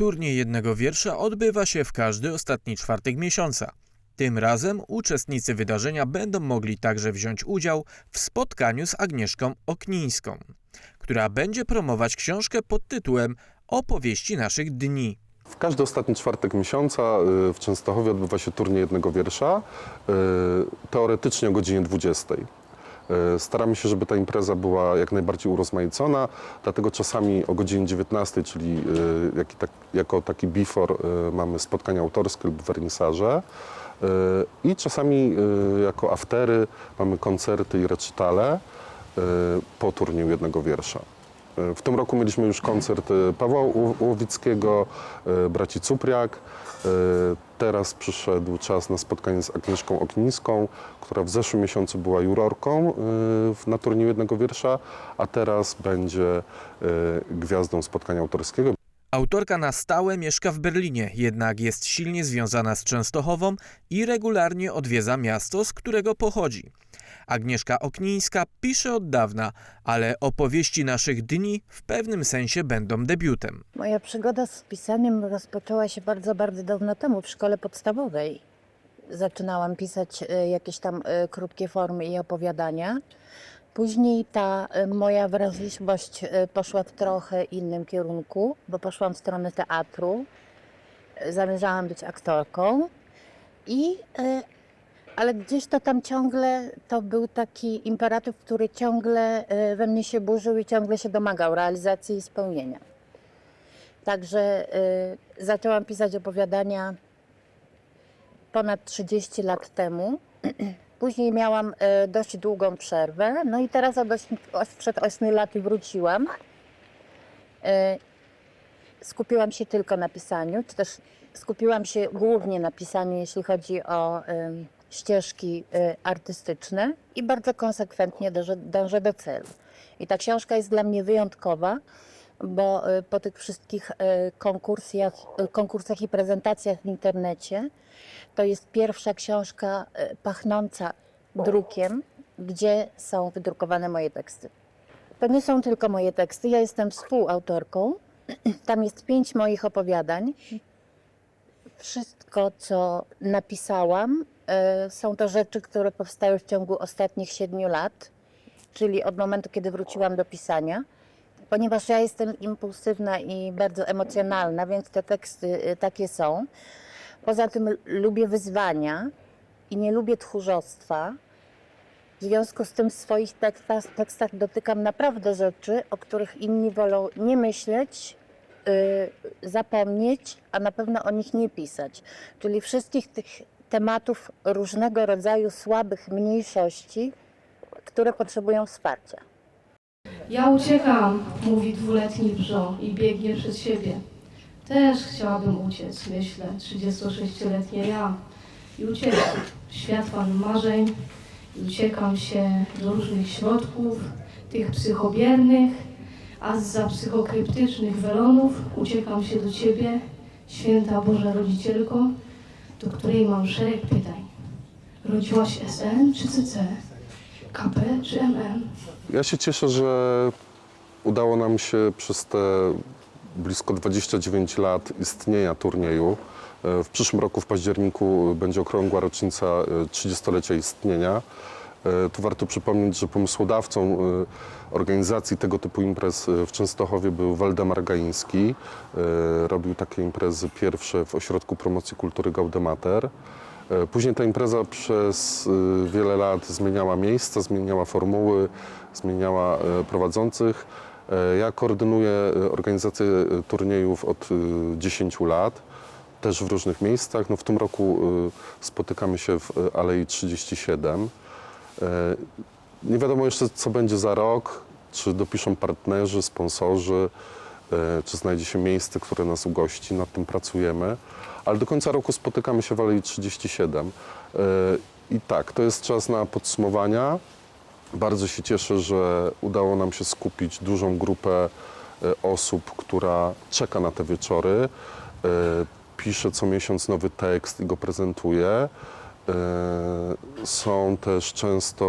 Turniej jednego wiersza odbywa się w każdy ostatni czwartek miesiąca. Tym razem uczestnicy wydarzenia będą mogli także wziąć udział w spotkaniu z Agnieszką Oknińską, która będzie promować książkę pod tytułem Opowieści naszych dni. W każdy ostatni czwartek miesiąca y, w Częstochowie odbywa się turniej jednego wiersza, y, teoretycznie o godzinie 20. Y, Staramy się, żeby ta impreza była jak najbardziej urozmaicona, dlatego czasami o godzinie 19, czyli jaki tak, jako taki before mamy spotkania autorskie lub wernisaże. Y, I czasami jako aftery mamy koncerty i recitale po turnieju jednego wiersza. W tym roku mieliśmy już koncert y, Pawła Łowickiego, y, braci Cupriak. Y, Teraz przyszedł czas na spotkanie z Agnieszką Oknińską, która w zeszłym miesiącu była jurorką na turnieju jednego wiersza, a teraz będzie gwiazdą spotkania autorskiego. Autorka na stałe mieszka w Berlinie, jednak jest silnie związana z Częstochową i regularnie odwiedza miasto, z którego pochodzi. Agnieszka Oknińska pisze od dawna, ale opowieści naszych dni w pewnym sensie będą debiutem. Moja przygoda z pisaniem rozpoczęła się bardzo, bardzo dawno temu w szkole podstawowej. Zaczynałam pisać e, jakieś tam e, krótkie formy i opowiadania. Później ta e, moja wrażliwość poszła w trochę innym kierunku, bo poszłam w stronę teatru. Zamierzałam być aktorką i ale gdzieś to tam ciągle, to był taki imperatyw, który ciągle e, we mnie się burzył i ciągle się domagał realizacji i spełnienia. Także y, zaczęłam pisać opowiadania ponad 30 lat temu. Później miałam y, dość długą przerwę. No i teraz od ośmi, os- przed 8 laty wróciłam. Y, skupiłam się tylko na pisaniu, czy też skupiłam się głównie na pisaniu, jeśli chodzi o ścieżki y, artystyczne i bardzo konsekwentnie dążę, do celu. I ta książka jest dla mnie wyjątkowa, bo y, po tych wszystkich y, konkursach, konkursach i prezentacjach w internecie to jest pierwsza książka pachnąca drukiem, gdzie są wydrukowane moje teksty. To nie są tylko moje teksty, ja jestem współautorką. Tam jest pięć moich opowiadań. Wszystko, co napisałam, są to rzeczy, które powstały w ciągu ostatnich siedmiu lat, czyli od momentu, kiedy wróciłam do pisania ponieważ ja jestem impulsywna i bardzo emocjonalna, więc te teksty y, takie są. Poza tym lubię wyzwania i nie lubię tchórzostwa. W związku z tym w swoich tekstach, tekstach dotykam naprawdę rzeczy, o których inni wolą nie myśleć, y, zapomnieć, a na pewno o nich nie pisać. Czyli wszystkich tych tematów różnego rodzaju słabych mniejszości, które potrzebują wsparcia. Ja uciekam, mówi dwuletni brzo i biegnie przed siebie. Też chciałabym uciec, myślę, 36-letnia ja. I uciekam w marzeń, i uciekam się do różnych środków, tych psychobiernych, a zza psychokryptycznych welonów uciekam się do Ciebie, święta Boża Rodzicielko, do której mam szereg pytań. Rodziłaś SN czy CC? KP czy MM? Ja się cieszę, że udało nam się przez te blisko 29 lat istnienia turnieju. e, W przyszłym roku w październiku będzie okrągła rocznica e, 30-lecia istnienia. E, Tu warto przypomnieć, że pomysłodawcą e, organizacji tego typu imprez e, w Częstochowie był Waldemar Gaiński. Robił takie imprezy pierwsze w Ośrodku Promocji Kultury Gaudemater. Później ta impreza przez wiele lat zmieniała miejsca, zmieniała formuły, zmieniała prowadzących. Ja koordynuję organizację turniejów od y, 10 lat, też w różnych miejscach. No w tym roku spotykamy się w Alei 37. E, Nie wiadomo jeszcze, co będzie za rok, czy dopiszą partnerzy, sponsorzy, e, czy znajdzie się miejsce, które nas ugości. Nad tym pracujemy. Ale do końca roku spotykamy się w Alei 37. E, I tak, to jest czas na podsumowania. Bardzo się cieszę, że udało nam się skupić dużą grupę osób, która czeka na te wieczory. Pisze co miesiąc nowy tekst i go prezentuje. E, Są też często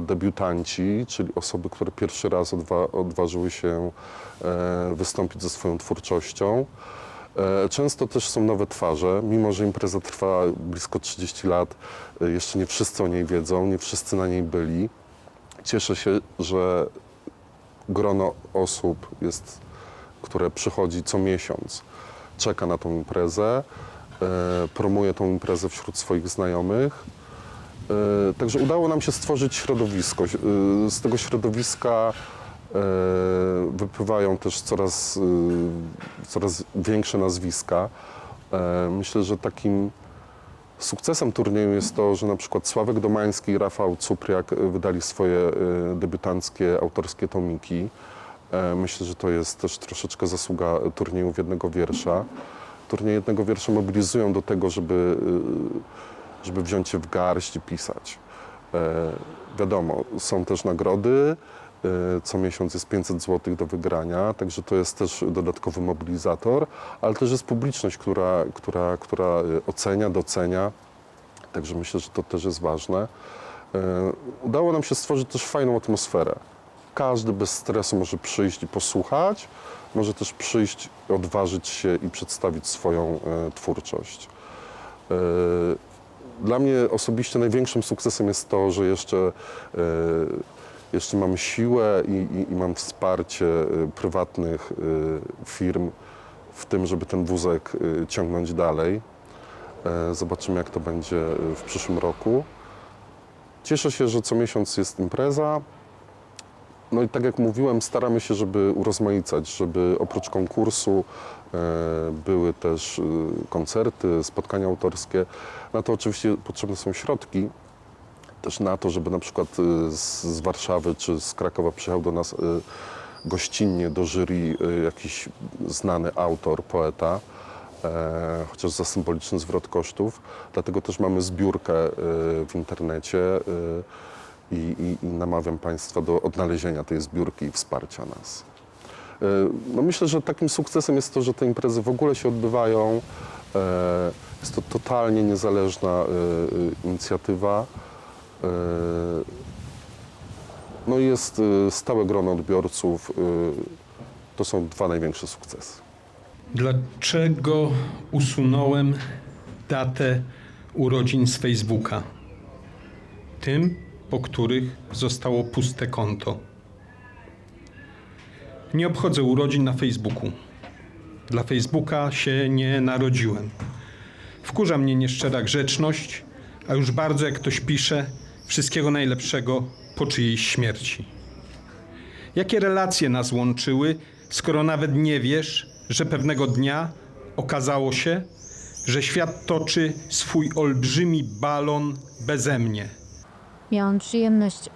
debiutanci, czyli osoby, które pierwszy raz odwa odważyły się e, wystąpić ze swoją twórczością. E, Często też są nowe twarze, mimo że impreza trwa blisko 30 lat, e, jeszcze nie wszyscy o niej wiedzą, nie wszyscy na niej byli. Cieszę się, że grono osób jest, które przychodzi co miesiąc, czeka na tą imprezę, e, promuje tą imprezę wśród swoich znajomych. E, Także udało nam się stworzyć środowisko. E, Z tego środowiska e, wypływają też coraz, e, coraz większe nazwiska. E, Myślę, że takim sukcesem turnieju jest to, że na przykład Sławek Domański i Rafał Cupriak e, wydali swoje e, debiutanckie autorskie tomiki. E, Myślę, że to jest też troszeczkę zasługa turniejów jednego wiersza. Turnieje jednego wiersza mobilizują do tego, żeby, e, żeby wziąć się w garść i pisać. E, Wiadomo, są też nagrody. e, Co miesiąc jest 500 zł do wygrania, także to jest też dodatkowy mobilizator, ale też jest publiczność, która, która, która e, ocenia, docenia. Także myślę, że to też jest ważne. Udało nam się stworzyć też fajną atmosferę. Każdy bez stresu może przyjść i posłuchać, może też przyjść, odważyć się i przedstawić swoją e, twórczość. E, Dla mnie osobiście największym sukcesem jest to, że jeszcze, e, jeszcze mam siłę i, i, i mam wsparcie prywatnych firm w tym, żeby ten wózek ciągnąć dalej. Zobaczymy, jak to będzie w przyszłym roku. Cieszę się, że co miesiąc jest impreza. No i tak jak mówiłem, staramy się, żeby urozmaicać, żeby oprócz konkursu e, były też e, koncerty, spotkania autorskie. Na to oczywiście potrzebne są środki. Też na to, żeby na przykład e, z, Warszawy czy z Krakowa przyjechał do nas gościnnie do jury jakiś znany autor, poeta chociaż za symboliczny zwrot kosztów. Dlatego też mamy zbiórkę w internecie i, i, i namawiam Państwa do odnalezienia tej zbiórki i wsparcia nas. E, No myślę, że takim sukcesem jest to, że te imprezy w ogóle się odbywają. E, Jest to totalnie niezależna e, inicjatywa. No i jest stałe grono odbiorców. To są dwa największe sukcesy. Dlaczego usunąłem datę urodzin z Facebooka? Tym, po których zostało puste konto. Nie obchodzę urodzin na Facebooku. Dla Facebooka się nie narodziłem. Wkurza mnie nieszczera grzeczność, a już bardzo jak ktoś pisze wszystkiego najlepszego po czyjejś śmierci. Jakie relacje nas łączyły, skoro nawet nie wiesz, że pewnego dnia okazało się, że świat toczy swój olbrzymi balon beze mnie? Miałam przyjemność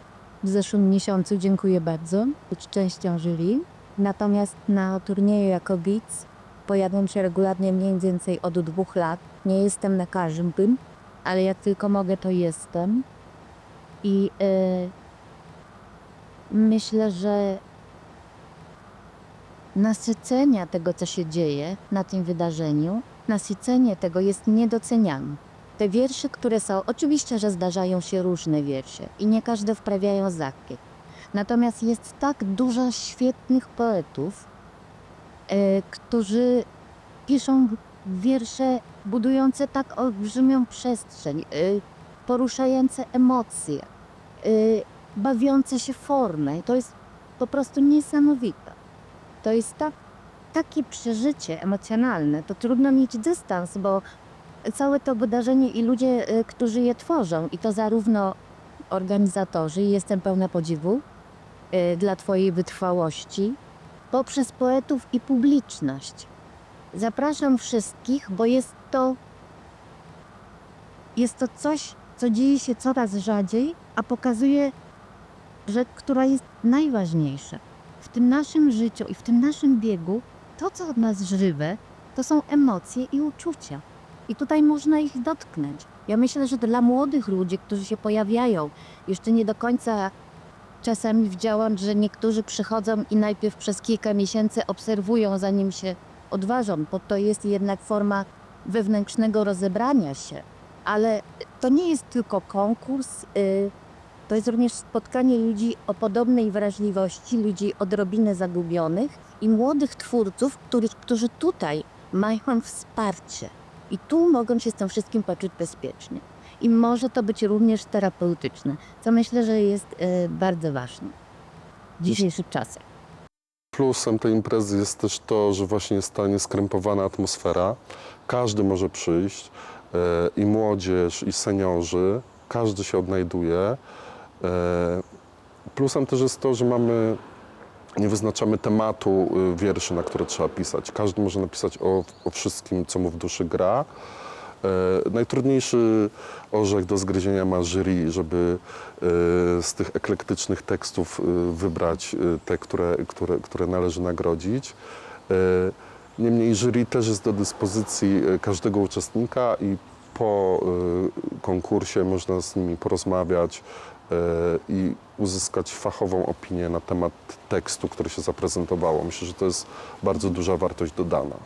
w zeszłym miesiącu, dziękuję bardzo, być częścią jury. Natomiast na turnieju jako widz pojawiam się regularnie mniej więcej od dwóch lat. Nie jestem na każdym, ale jak tylko mogę, to jestem. I e, myślę, że nasycenia tego, co się dzieje na tym wydarzeniu, nasycenie tego jest niedoceniane. Te wiersze, które są, oczywiście, że zdarzają się różne wiersze i nie każde wprawiają zakiet. Natomiast jest tak dużo świetnych poetów, e, którzy piszą wiersze budujące tak olbrzymią przestrzeń, e, poruszające emocje, e, bawiące się formę. To jest po prostu niesamowite. To jest tak, takie przeżycie emocjonalne. To trudno mieć dystans, bo całe to wydarzenie i ludzie, y, którzy je tworzą, i to zarówno organizatorzy, i jestem pełna podziwu y, dla Twojej wytrwałości, poprzez poetów i publiczność. Zapraszam wszystkich, bo jest to, jest to coś, co dzieje się coraz rzadziej, a pokazuje rzecz, która jest najważniejsza. W tym naszym życiu i w tym naszym biegu, to, co od nas żywe, to są emocje i uczucia. I tutaj można ich dotknąć. Ja myślę, że dla młodych ludzi, którzy się pojawiają, jeszcze nie do końca czasami widziałam, że niektórzy przychodzą i najpierw przez kilka miesięcy obserwują, zanim się odważą, bo to jest jednak forma wewnętrznego rozebrania się. Ale to nie jest tylko konkurs, y, to jest również spotkanie ludzi o podobnej wrażliwości, ludzi odrobinę zagubionych i młodych twórców, których, którzy tutaj mają wsparcie i tu mogą się z tym wszystkim poczuć bezpiecznie. I może to być również terapeutyczne, co myślę, że jest e, bardzo ważne w dzisiejszych czasach. Plusem tej imprezy jest też to, że właśnie jest ta nieskrępowana atmosfera. Każdy może przyjść, e, i młodzież, i seniorzy. Każdy się odnajduje. E, Plusem też jest to, że mamy, nie wyznaczamy tematu y, wierszy, na które trzeba pisać. Każdy może napisać o, o wszystkim, co mu w duszy gra. E, najtrudniejszy orzech do zgryzienia ma jury, żeby e, z tych eklektycznych tekstów e, wybrać te, które, które, które należy nagrodzić. E, niemniej jury też jest do dyspozycji każdego uczestnika i po konkursie można z nimi porozmawiać i uzyskać fachową opinię na temat tekstu, który się zaprezentowało. Myślę, że to jest bardzo duża wartość dodana.